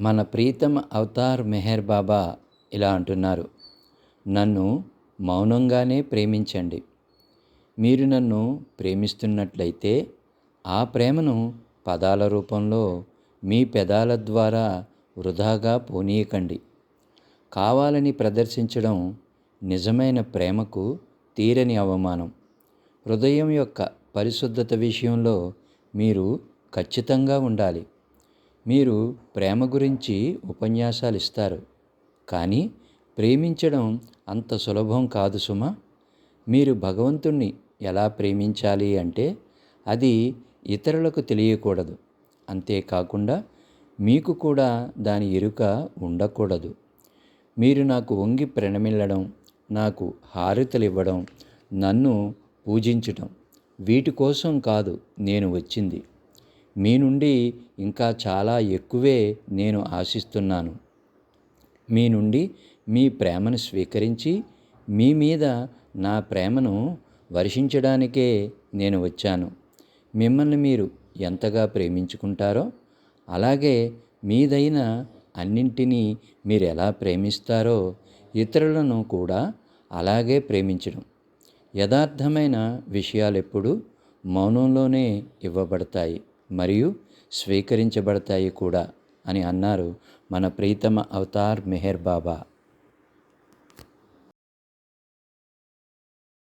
మన ప్రీతమ అవతార్ మెహర్ బాబా ఇలా అంటున్నారు నన్ను మౌనంగానే ప్రేమించండి. మీరు నన్ను ప్రేమిస్తున్నట్లయితే ఆ ప్రేమను పదాల రూపంలో మీ పెదాల ద్వారా వృధాగా పోనీయకండి. కావాలని ప్రదర్శించడం నిజమైన ప్రేమకు తీరని అవమానం. హృదయం యొక్క పరిశుద్ధత విషయంలో మీరు ఖచ్చితంగా ఉండాలి. మీరు ప్రేమ గురించి ఉపన్యాసాలు ఇస్తారు. కానీ ప్రేమించడం అంత సులభం కాదు సుమా. మీరు భగవంతుణ్ణి ఎలా ప్రేమించాలి అంటే అది ఇతరులకు తెలియకూడదు. అంతేకాకుండా మీకు కూడా దాని ఎరుక ఉండకూడదు. మీరు నాకు వంగి ప్రణమిల్లడం నాకు హారతలివ్వడం నన్ను పూజించటం వీటి కోసం కాదు నేను వచ్చింది. మీ నుండి ఇంకా చాలా ఎక్కువే నేను ఆశిస్తున్నాను. మీ నుండి మీ ప్రేమను స్వీకరించి మీ మీద నా ప్రేమను వర్షించడానికే నేను వచ్చాను. మిమ్మల్ని మీరు ఎంతగా ప్రేమించుకుంటారో అలాగే మీదైన అన్నింటినీ మీరు ఎలా ప్రేమిస్తారో ఇతరులను కూడా అలాగే ప్రేమించడం. యథార్థమైన విషయాలు ఎప్పుడు మౌనంలోనే ఇవ్వబడతాయి. మరియు స్వీకరించబడతాయి కూడా అని అన్నారు మన ప్రీతమ అవతార్ మెహర్ బాబా.